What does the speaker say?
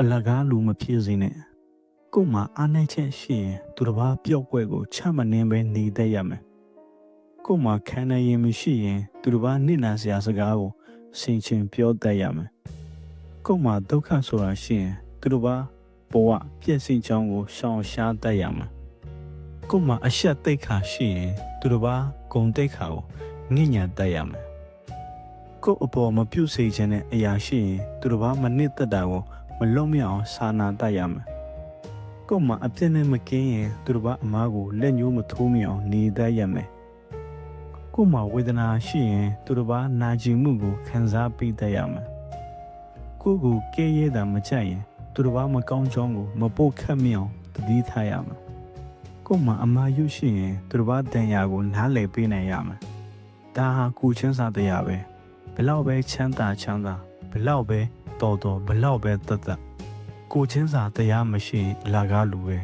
အလကားလူမဖြစ်စေနဲ့ကို့မှာအားနည်းချက်ရှိရင်သူတစ်ပါးပျောက်ကွက်ကိုချမနှင်းပဲနေတတ်ရမယ်ကို့မှာခံနိုင်ရင်မရှိရင်သူတစ်ပါးနစ်နာစရာစကားကိုဆင်ခြင်ပြောတတ်ရမယ်ကို့မှာဒုက္ခဆိုတာရှိရင်သူတစ်ပါးဘဝပြည့်စင်ချောင်းကိုရှောင်ရှားတတ်ရမယ်ကို့မှာအရှက်တိတ်ခါရှိရင်သူတစ်ပါးဂုံတိတ်ခါကိုငင့်ညာတတ်ရမယ်ကို့အပေါ်မပြုတ်စေခြင်းတဲ့အရာရှိရင်သူတစ်ပါးမနစ်သက်တာကို မလုံးမရအောင်စာနာတတ်ရမယ်။ကို့မှာအပြစ်နဲ့မကင်းရင်သူတို့ဘာအမားကိုလက်ညှိုးမထိုးမိအောင်နေတတ်ရမယ်။ကို့မှာဝေဒနာရှိရင်သူတို့ဘာနာကျင်မှုကိုခံစားပေးတတ်ရမယ်။ကိုယ့်ကိုကဲရဲတာမကြိုက်ရင်သူတို့ဘာမကောင်းကြောင်းကိုမပုတ်ခတ်မိအောင်တတိထားရမယ်။ကို့မှာအမားရုရှိရင်သူတို့ဘာတန်ရာကိုနားလည်ပေးနိုင်ရမယ်။ဒါဟာကိုချင်းစာတရားပဲ။ဘလောက်ပဲချမ်းသာချမ်းသာဘလောက်ပဲ တော်တော်ဘလောက်ပဲတတ်တတ်ကိုချင်းစာတရားမရှိရင်အလာကားလူပဲ